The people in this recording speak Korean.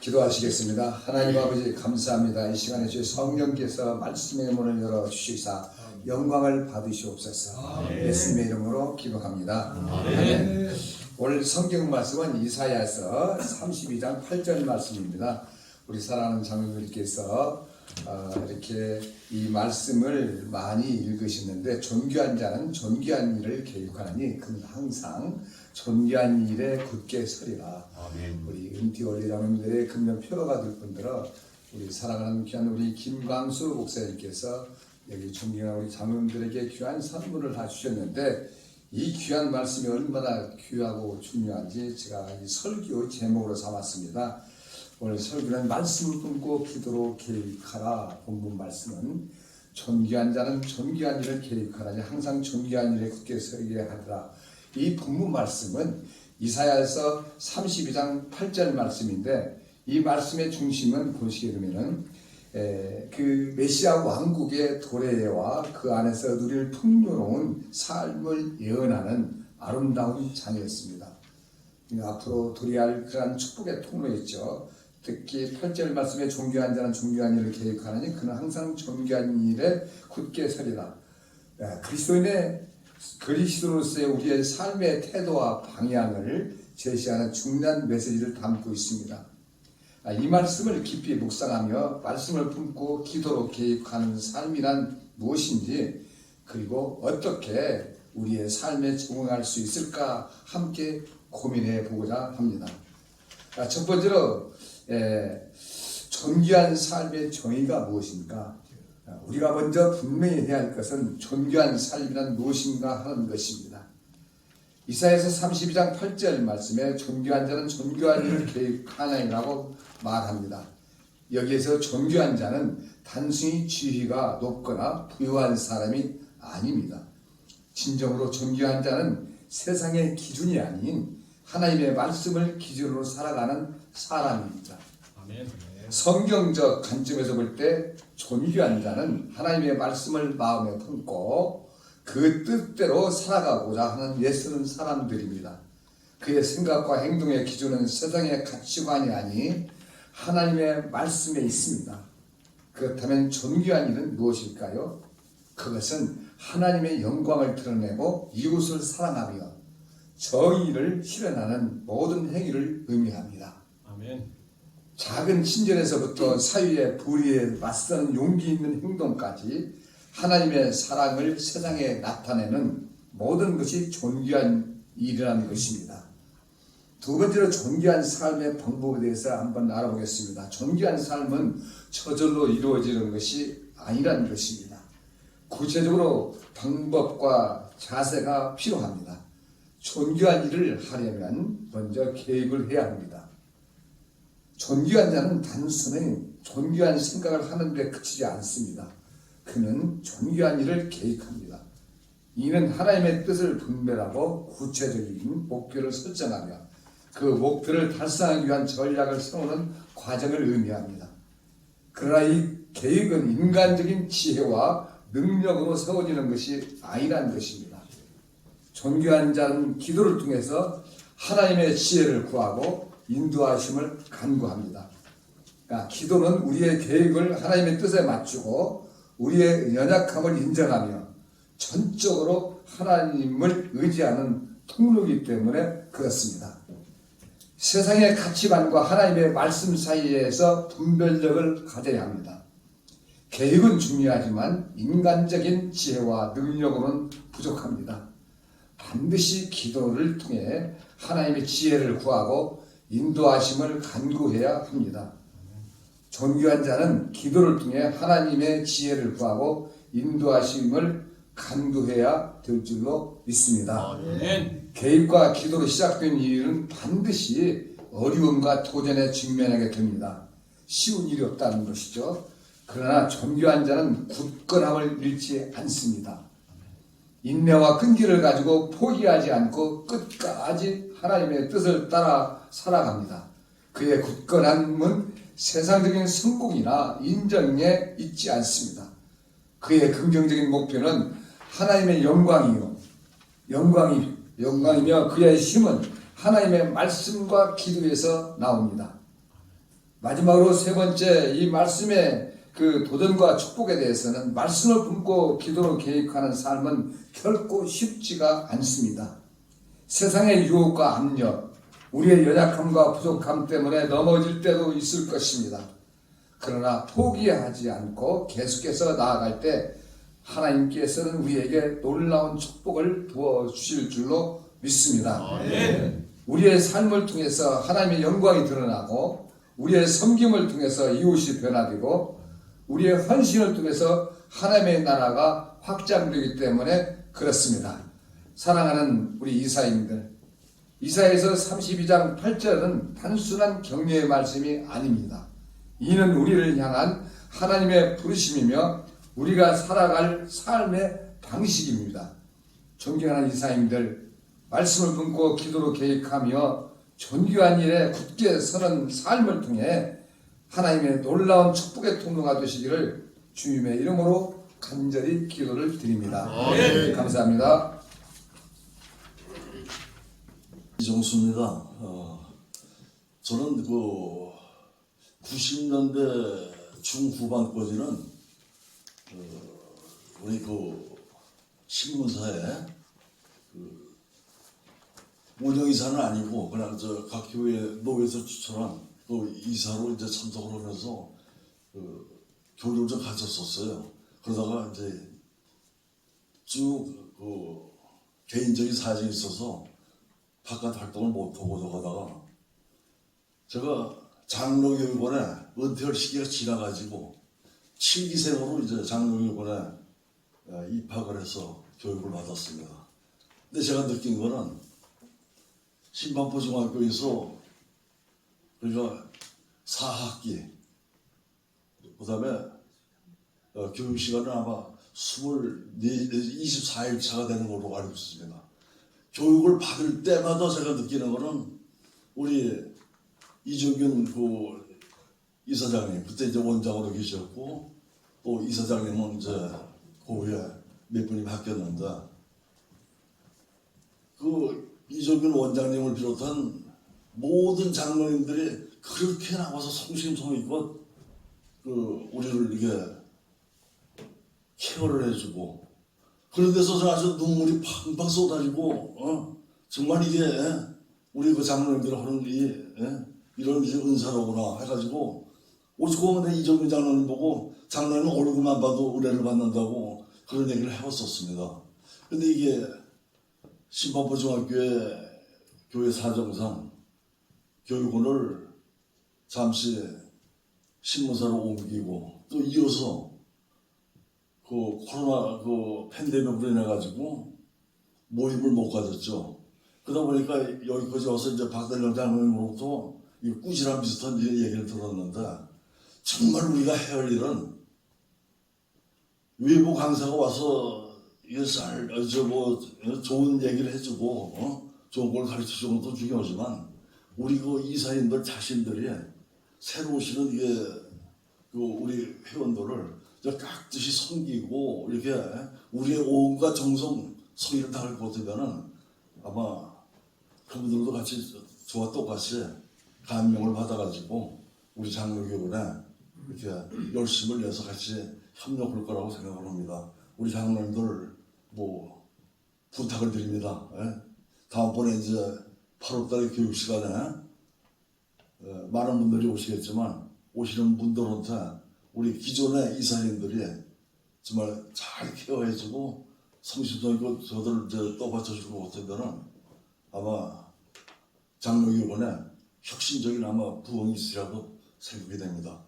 기도하시겠습니다. 하나님 아버지 감사합니다. 이 시간에 주의 성령께서 말씀의 문을 열어 주시사 영광을 받으시옵소서. 예수님의 이름으로 기도합니다. 아멘. 오늘 성경 말씀은 이사야서 32장 8절 말씀입니다. 우리 사랑하는 장로님께서 어, 이렇게 이 말씀을 많이 읽으시는데 존귀한 자는 존귀한 일을 계획하나니 그는 항상 존귀한 일에 굳게 서리라. 아멘. 우리 은퇴 원리장님들의 금년 표가 될 분들은 우리 사랑하는 귀한 우리 김광수 목사님께서 여기 존경하는 우리 장로님들에게 귀한 선물을 다 주셨는데 이 귀한 말씀이 얼마나 귀하고 중요한지 제가 이 설교 제목으로 삼았습니다. 오늘 설교는 말씀을 품고 기도로 계획하라 본문 말씀은 존귀한 자는 존귀한 일을 계획하라니 항상 존귀한 일에 굳게 서게 하리라 이 본문 말씀은 이사야서 32장 8절 말씀인데 이 말씀의 중심은 보시게 되면은 에, 그 메시아 왕국의 도래와 그 안에서 누릴 풍요로운 삶을 예언하는 아름다운 장이었습니다. 앞으로 도래할 그러한 축복의 통로였죠. 특히 8절 말씀에 존귀한 자는 존귀한 일을 계획하느니 그는 항상 존귀한 일에 굳게 서리라. 예, 그리스도인의 그리스도로서의 우리의 삶의 태도와 방향을 제시하는 중요한 메시지를 담고 있습니다. 아, 이 말씀을 깊이 묵상하며 말씀을 품고 기도로 계획하는 삶이란 무엇인지 그리고 어떻게 우리의 삶에 적응할 수 있을까 함께 고민해 보고자 합니다. 아, 첫 번째로 에, 존귀한 삶의 정의가 무엇인가? 아, 우리가 먼저 분명히 해야 할 것은 존귀한 삶이란 무엇인가 하는 것입니다. 이사에서 32장 8절 말씀에 존귀한 자는 존귀한 일을 계획하나이라고 말합니다. 여기에서 존귀한 자는 단순히 지위가 높거나 부유한 사람이 아닙니다. 진정으로 존귀한 자는 세상의 기준이 아닌 하나님의 말씀을 기준으로 살아가는 사람입니다. 아멘. 성경적 관점에서 볼 때 존귀한 자는 하나님의 말씀을 마음에 품고 그 뜻대로 살아가고자 하는 애쓰는 사람들입니다. 그의 생각과 행동의 기준은 세상의 가치관이 아닌 하나님의 말씀에 있습니다. 그렇다면 존귀한 일은 무엇일까요? 그것은 하나님의 영광을 드러내고 이웃을 사랑하며 정의를 실현하는 모든 행위를 의미합니다. 아멘. 작은 친절에서부터 사위의 불의에 맞서는 용기 있는 행동까지 하나님의 사랑을 세상에 나타내는 모든 것이 존귀한 일이라는 것입니다. 두 번째로 존귀한 삶의 방법에 대해서 한번 알아보겠습니다. 존귀한 삶은 저절로 이루어지는 것이 아니라는 것입니다. 구체적으로 방법과 자세가 필요합니다. 존귀한 일을 하려면 먼저 계획을 해야 합니다. 존귀한 자는 단순히 존귀한 생각을 하는 데 그치지 않습니다. 그는 존귀한 일을 계획합니다. 이는 하나님의 뜻을 분별하고 구체적인 목표를 설정하며 그 목표를 달성하기 위한 전략을 세우는 과정을 의미합니다. 그러나 이 계획은 인간적인 지혜와 능력으로 세워지는 것이 아니라는 것입니다. 존귀한 자는 기도를 통해서 하나님의 지혜를 구하고 인도하심을 간구합니다. 그러니까 기도는 우리의 계획을 하나님의 뜻에 맞추고 우리의 연약함을 인정하며 전적으로 하나님을 의지하는 통로이기 때문에 그렇습니다. 세상의 가치관과 하나님의 말씀 사이에서 분별력을 가져야 합니다. 계획은 중요하지만 인간적인 지혜와 능력으로는 부족합니다. 반드시 기도를 통해 하나님의 지혜를 구하고 인도하심을 간구해야 합니다. 존귀한 자는 기도를 통해 하나님의 지혜를 구하고 인도하심을 간구해야 될 줄로 믿습니다. 아멘. 개입과 기도로 시작된 일은 반드시 어려움과 도전에 직면하게 됩니다. 쉬운 일이 없다는 것이죠. 그러나 존귀한 자는 굳건함을 잃지 않습니다. 인내와 끈기를 가지고 포기하지 않고 끝까지 하나님의 뜻을 따라 살아갑니다. 그의 굳건함은 세상적인 성공이나 인정에 있지 않습니다. 그의 긍정적인 목표는 하나님의 영광이요. 영광이, 영광이며 그의 힘은 하나님의 말씀과 기도에서 나옵니다. 마지막으로 세 번째 이 말씀의 그 도전과 축복에 대해서는 말씀을 품고 기도로 계획하는 삶은 결코 쉽지가 않습니다. 세상의 유혹과 압력, 우리의 연약함과 부족함 때문에 넘어질 때도 있을 것입니다. 그러나 포기하지 않고 계속해서 나아갈 때 하나님께서는 우리에게 놀라운 축복을 부어 주실 줄로 믿습니다. 우리의 삶을 통해서 하나님의 영광이 드러나고 우리의 섬김을 통해서 이웃이 변화되고 우리의 헌신을 통해서 하나님의 나라가 확장되기 때문에 그렇습니다. 사랑하는 우리 이사님들, 이사에서 32장 8절은 단순한 격려의 말씀이 아닙니다. 이는 우리를 향한 하나님의 부르심이며 우리가 살아갈 삶의 방식입니다. 존경하는 이사님들, 말씀을 품고 기도로 계획하며 존귀한 일에 굳게 서는 삶을 통해 하나님의 놀라운 축복의 통로가 되시기를 주님의 이름으로 간절히 기도를 드립니다. 감사합니다. 이정수입니다. 어, 저는 그 90년대 중후반까지는 어, 우리 그 신문사에 그 운영이사는 아니고 그냥 저각 교회 노회에서 추천한 그 이사로 이제 참석을 하면서 그 교류를 좀 가졌었어요. 그러다가 이제 쭉 그 개인적인 사정이 있어서 바깥 활동을 못하고 나가다가 제가 장로교육원에 은퇴할 시기가 지나가지고 7기생으로 이제 장로교육원에 어, 입학을 해서 교육을 받았습니다. 근데 제가 느낀 거는 신방포 중학교에서 그러니까 4학기 그 다음에 어, 교육 시간은 아마 24, 24일 차가 되는 걸로 알고 있습니다. 교육을 받을 때마다 제가 느끼는 거는 우리 이종균 그 이사장님 그때 이제 원장으로 계셨고 또 이사장님은 이제 그 후에 몇 분이 바뀌었는데 그 이종균 원장님을 비롯한 모든 장로님들이 그렇게 나와서 성심성의껏 그 우리를 이게 케어를 해주고 그런 데서 아주 눈물이 팡팡 쏟아지고 어? 정말 이게 우리 그 장로님들 하는 이 예? 이런 이제 은사로구나 해가지고 오죽하면 내 이정민 장로님 보고 장로님 얼굴만 봐도 의뢰를 받는다고 그런 얘기를 해봤었습니다. 근데 이게 신방포 중학교의 교회 사정상 교육원을 잠시 신문사로 옮기고 또 이어서 그 코로나 그 팬데믹으로 인해 가지고 모임을 못 가졌죠. 그러다 보니까 여기까지 와서 이제 박달령 장로님으로부터 이 꾸지람 비슷한 얘기를 들었는데 정말 우리가 해야 할 일은 외부 강사가 와서 이게 쌀, 저뭐 좋은 얘기를 해주고 어? 좋은 걸 가르쳐 주는 것도 중요하지만 우리 그 이사님들 자신들이 새로 오시는 이게 그 우리 회원들을 저 깍듯이 섬기고 이렇게 우리의 온갖 정성 성의를 다할 것 같으면은 아마 그분들도 같이 저와 똑같이 감명을 받아가지고 우리 장로교원에 이렇게 열심을 내서 같이 협력할 거라고 생각을 합니다. 우리 장로님들 뭐 부탁을 드립니다. 예? 다음번에 이제 8월달에 교육 시간에 어, 많은 분들이 오시겠지만 오시는 분들한테 우리 기존의 이사님들이 정말 잘 케어해주고 성심성의껏 저들을 이제 떠받쳐줄 것 같으면은 아마 장로교원에 혁신적인 아마 부흥이 있으리라고 생각이 됩니다.